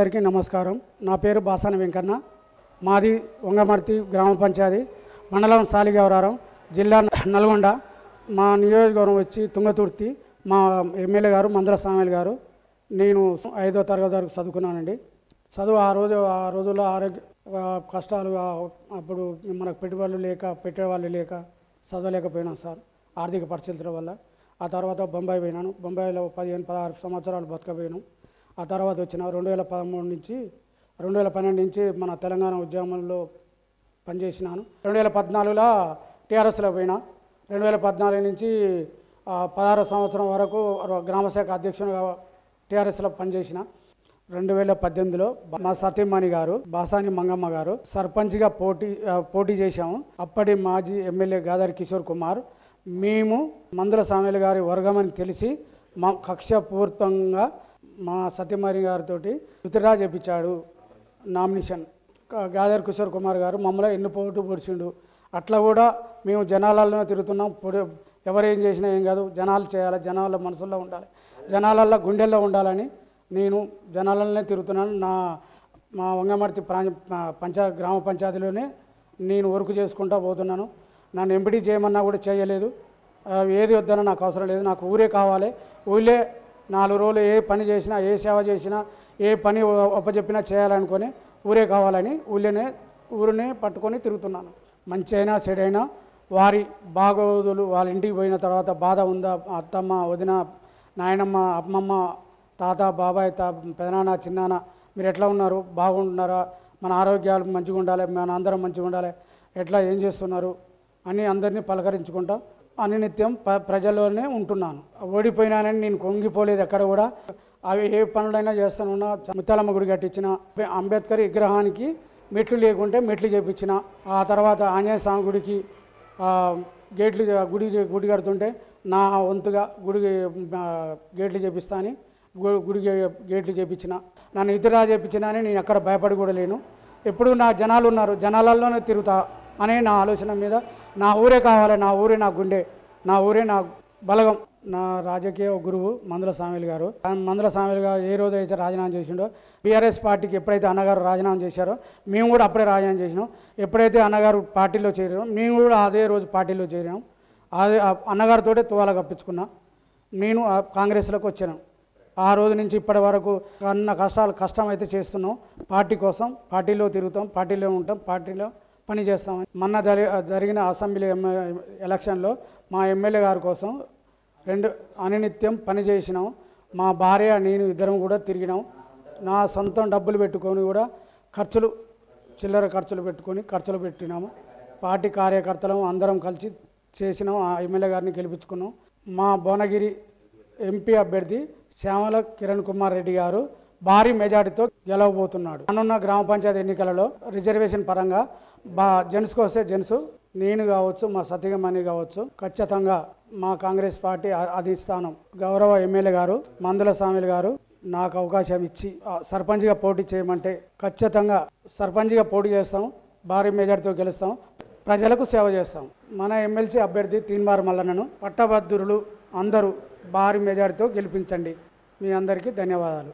అందరికీ నమస్కారం. నా పేరు బాసాని వెంకన్న. మాది వంగమర్తి గ్రామ పంచాయతీ. మండలం సాలిగవరారం జిల్లా నల్గొండ. మా నియోజకవర్గం వచ్చి తుంగతుర్తి. మా ఎమ్మెల్యే గారు మందర సామెల్ గారు. నేను ఐదో తరగతి వరకు చదువుకున్నానండి. చదువు ఆ రోజు ఆ రోజుల్లో ఆరోగ్య కష్టాలు అప్పుడు మనకు పెట్టుబడులు లేక పెట్టేవాళ్ళు లేక చదవలేకపోయినాం సార్. ఆర్థిక పరిస్థితుల వల్ల. ఆ తర్వాత బొంబాయి పోయినాను. బొంబాయిలో పదిహేను పదహారు సంవత్సరాలు బతకపోయినాం ఆ తర్వాత వచ్చిన రెండు వేల పదమూడు నుంచి రెండు వేల పన్నెండు నుంచి మన తెలంగాణ ఉద్యమంలో పనిచేసినాను. రెండు వేల పద్నాలుగులో టీఆర్ఎస్లో పోయినా. రెండు వేల పద్నాలుగు నుంచి పదహారు సంవత్సరం వరకు గ్రామశాఖ అధ్యక్షునిగా టీఆర్ఎస్లో పనిచేసిన. రెండు వేల పద్దెనిమిదిలో మా సతీమణి గారు బాసాని మంగమ్మ గారు సర్పంచ్గా పోటీ పోటీ చేశాము. అప్పటి మాజీ ఎమ్మెల్యే గాదారి కిషోర్ కుమార్ మేము మందుల సామెల గారి వర్గమని తెలిసి మా కక్షపూర్తంగా మా సత్యమారి గారితో విత్డ్రా చేపించాడు నామినేషన్. గాదర్ కిషోర్ కుమార్ గారు మమ్మల్ని ఎన్ని పోటు పొడిచిండు. అట్లా కూడా మేము జనాలలో తిరుగుతున్నాం. పొడి ఎవరేం చేసినా ఏం కాదు. జనాలు చేయాలి జనాల మనసుల్లో ఉండాలి. జనాలల్లో గుండెల్లో ఉండాలని నేను జనాలనే తిరుగుతున్నాను. నా మా వంగమర్తి ప్రా పంచ గ్రామ పంచాయతీలోనే నేను వర్క్ చేసుకుంటా పోతున్నాను. నన్ను ఎంపిటీ చేయమన్నా కూడా చేయలేదు. ఏది వద్దన్నా నాకు అవసరం లేదు. నాకు ఊరే కావాలి. ఊళ్ళే నాలుగు రోజులు ఏ పని చేసినా ఏ సేవ చేసినా ఏ పని అప్పచెప్పినా చేయాలనుకొని ఊరే కావాలని ఊళ్ళనే ఊరిని పట్టుకొని తిరుగుతున్నాను. మంచి అయినా చెడైనా వారి బాగోదులు వాళ్ళ ఇంటికి పోయిన తర్వాత బాధ ఉందా? అత్తమ్మ వదిన నాయనమ్మ అమ్మమ్మ తాత బాబాయ్ తా పెదనాన్న చిన్నాన్న మీరు ఎట్లా ఉన్నారు? బాగుంటున్నారా? మన ఆరోగ్యాలు మంచిగా ఉండాలి మన అందరం మంచిగా ఉండాలి ఎట్లా ఏం చేస్తున్నారు? అని అందరినీ పలకరించుకుంటాం అనినిత్యం ప ప్రజల్లోనే ఉంటున్నాను. ఓడిపోయినానని నేను కొంగిపోలేదు ఎక్కడ కూడా. అవి ఏ పనులైనా చేస్తానున్నా ముత్తాలమ్మ గుడి కట్టించిన అంబేద్కర్ విగ్రహానికి మెట్లు లేకుంటే మెట్లు చేపించిన ఆ తర్వాత ఆంజనేయ స్వామి గుడికి గేట్లు గుడి గుడి కడుతుంటే నా వంతుగా గుడి గేట్లు చేపిస్తా అని గుడి గేట్లు చేపించిన. నన్ను ఇతరా చేపించిన అని నేను ఎక్కడ భయపడి కూడా లేను. ఎప్పుడు నా జనాలు ఉన్నారు జనాలలోనే తిరుగుతా అనే నా ఆలోచన మీద నా ఊరే కావాలి నా ఊరే నా గుండె నా ఊరే నా బలగం. నా రాజకీయ గురువు మందుల స్వామిలు గారు. మందుల స్వామిలు గారు ఏ రోజు అయితే రాజీనామా చేసిండో బీఆర్ఎస్ పార్టీకి ఎప్పుడైతే అన్నగారు రాజీనామా చేశారో మేము కూడా అప్పుడే రాజీనామా చేసినాం. ఎప్పుడైతే అన్నగారు పార్టీలో చేరాం మేము కూడా అదే రోజు పార్టీలో చేరాం అదే అన్నగారితోటే అన్నగారితో తువాల కప్పించుకున్నా. నేను ఆ కాంగ్రెస్లోకి వచ్చాను. ఆ రోజు నుంచి ఇప్పటి వరకు అన్న కష్టాలు కష్టం అయితే చేస్తున్నాం. పార్టీ కోసం పార్టీలో తిరుగుతాం పార్టీలో ఉంటాం పార్టీలో పని చేస్తాం మొన్న జరి జరిగిన అసెంబ్లీ ఎలక్షన్లో మా ఎమ్మెల్యే గారి కోసం రెండు అనినిత్యం పని చేసినాం. మా భార్య నేను ఇద్దరం కూడా తిరిగినాం. నా సొంతం డబ్బులు పెట్టుకొని కూడా ఖర్చులు చిల్లర ఖర్చులు పెట్టుకొని ఖర్చులు పెట్టినాము. పార్టీ కార్యకర్తలం అందరం కలిసి చేసినాం. ఆ ఎమ్మెల్యే గారిని గెలిపించుకున్నాం. మా భువనగిరి ఎంపీ అభ్యర్థి శ్యామల కిరణ్ కుమార్ రెడ్డి గారు భారీ మెజార్టీతో గెలవబోతున్నాడు. అనున్న గ్రామ పంచాయతీ ఎన్నికలలో రిజర్వేషన్ పరంగా బా జెంట్స్కి వస్తే జెంట్స్. నేను కావచ్చు మా సతీగమణి కావచ్చు ఖచ్చితంగా మా కాంగ్రెస్ పార్టీ అధిష్టానం గౌరవ ఎమ్మెల్యే గారు మందుల స్వామిలు గారు నాకు అవకాశం ఇచ్చి ఆ, సర్పంచ్గా పోటీ చేయమంటే ఖచ్చితంగా సర్పంచ్గా పోటీ చేస్తాం భారీ మెజార్టీతో గెలుస్తాం ప్రజలకు సేవ చేస్తాం. మన ఎమ్మెల్సీ అభ్యర్థి తీన్మార్ మల్లన్నను పట్టభద్రులు అందరూ భారీ మెజార్టీతో గెలిపించండి. మీ అందరికీ ధన్యవాదాలు.